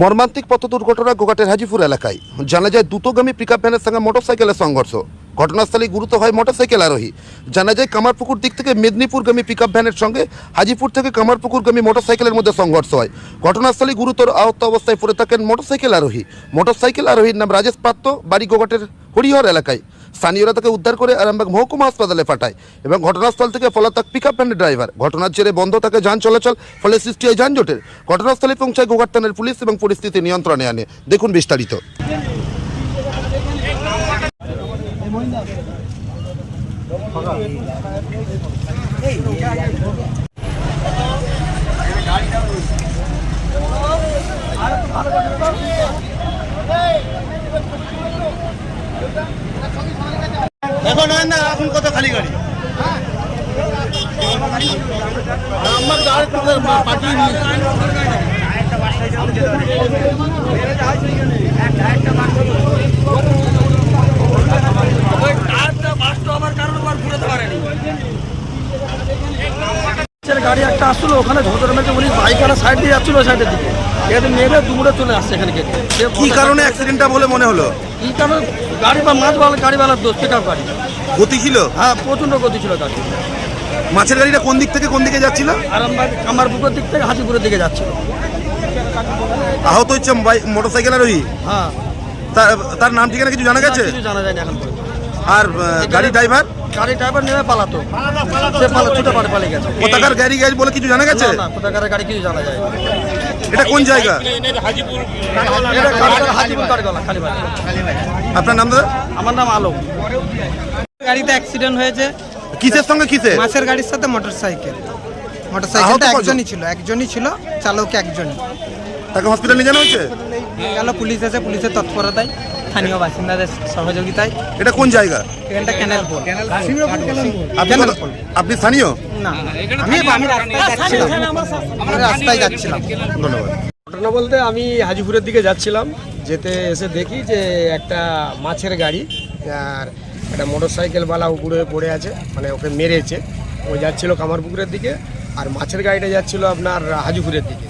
মর্মান্তিক পথ দুর্ঘটনা গোঘাটের হাজিপুর এলাকায়। জানা যায় দ্রুতগামী পিকআপ ভ্যানের সঙ্গে মোটরসাইকেলের সংঘর্ষ। ঘটনাস্থলে গুরুতর হয় মোটরসাইকেল আরোহী। জানা যায়, কামারপুকুর দিক থেকে মেদিনীপুরগামী পিকআপ ভ্যানের সঙ্গে হাজিপুর থেকে কামারপুকুরগামী মোটরসাইকেলের মধ্যে সংঘর্ষ হয়। ঘটনাস্থলে গুরুতর আহত অবস্থায় পড়ে থাকেন মোটরসাইকেল আরোহী। মোটরসাইকেল আরোহীর নাম রাজেশ পাত্র, বাড়ি গোঘাটের হরিহর এলাকায়। স্থানীয়রা তাকে উদ্ধার করে আরামবাগ মহকুমা হাসপাতালে পাঠায় এবং ঘটনাস্থল থেকে পলাতক পিকআপ ভ্যানের ড্রাইভার ঘটনার জেরে বন্ধ থাকে যান চলাচল, ফলে সৃষ্টি হয় যানজটের। ঘটনাস্থলে পৌঁছায় গোঘাট থানার পুলিশ এবং পরিস্থিতি নিয়ন্ত্রণে আনে। দেখুন বিস্তারিত। এখন হয় না এখন কত খালি গাড়ি? আমার গাড়ি পাঠিয়ে নিয়ে নিচের গাড়ি একটা আসছিল ওখানে ঝোঁকের মেঝে উনি বাইক আনা সাইড দিয়ে যাচ্ছিল সাইডের দিকে। এতে নেমে দুমড়ে চলে আসছে এখানে কি কারণে অ্যাক্সিডেন্টটা বলে মনে হলো? কি কারণে? গাড়ি বা মাছওয়ালা গাড়িওয়ালার দোষ পিক আপ গাড়ি গতি ছিল? হ্যাঁ প্রচণ্ড গতি ছিল গাড়ি মাছের গাড়িটা কোন দিক থেকে কোন দিকে যাচ্ছিল? আরামবাগ কামারপুকুরের দিক থেকে হাজিপুরের দিকে যাচ্ছিল। আহত হচ্ছে মোটরসাইকেল আরোহী? হ্যাঁ। তার তার নাম ঠিকানা কিছু জানা গেছে? কিছু জানা যায়নি এখন পর্যন্ত। আর গাড়ি ড্রাইভার গাড়ি ড্রাইভার নেমে পালাতো। সে পালা ছুটে পারে পালিয়ে গেছে। কোথাকার গাড়ি গাড়ি বলে কিছু জানা গেছে? না, কোথাকার গাড়ি কিছু জানা যায় এটা কোন জায়গা? আপনার নাম দাদা? আমার নাম আলম। গাড়িতে অ্যাক্সিডেন্ট হয়েছে। কিসের সঙ্গে কিসের? মাছের গাড়ির সাথে মোটরসাইকেল মোটরসাইকেলটা কজন? একজনই ছিল একজনই ছিল চালক একজনই তাকে হসপিটালে নিয়ে জানা হয়েছে? গেল পুলিশ এসে পুলিশের তৎপরতায়। স্থানীয় বাসিন্দাদের সহযোগিতায়। এটা কোন জায়গা? এখানটা ক্যানেল পোল আপনি স্থানীয়? না। আমি আমি রাস্তায় যাচ্ছিলাম। ধন্যবাদ। ঘটনা বলতে আমি হাজিপুরের দিকে যাচ্ছিলাম। যেতে এসে দেখি যে একটা মাছের গাড়ি আর একটা মোটর সাইকেলওয়ালা উপরে পড়ে আছে মানে ওকে মেরেছে। ও যাচ্ছিল কামারপুকুরের দিকে আর মাছের গাড়িটা যাচ্ছিল আপনার হাজিপুরের দিকে।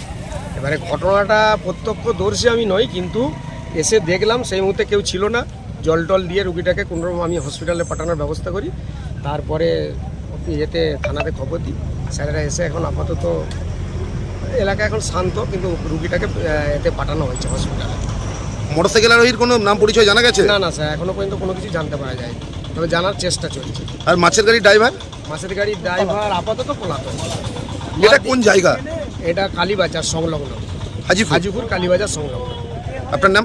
এবারে ঘটনাটা প্রত্যক্ষদর্শী আমি নই কিন্তু এসে দেখলাম সেই মুহূর্তে কেউ ছিল না। জল টল দিয়ে রুগীটাকে কোনোরকম আমি হসপিটালে পাঠানোর ব্যবস্থা করি। তারপরে ইয়েতে থানাতে খবর দিই। স্যারেরা এসে এখন আপাতত এলাকা এখন শান্ত কিন্তু রুগীটাকে এতে পাঠানো হয়েছে হসপিটালে মোটরসাইকেল আরোহীর কোনো নাম পরিচয় জানা গেছে? না না স্যার এখনও পর্যন্ত কোনো কিছু জানতে পারা যায় তবে জানার চেষ্টা চলছে। আর মাছের গাড়ি ড্রাইভার? মাছের গাড়ির ড্রাইভার আপাতত পলাতক। এটা কোন জায়গা? এটা কালীবাজার সংলগ্ন। হাজিপুর। হাজিপুর কালীবাজার সংলগ্ন। আপনার নাম?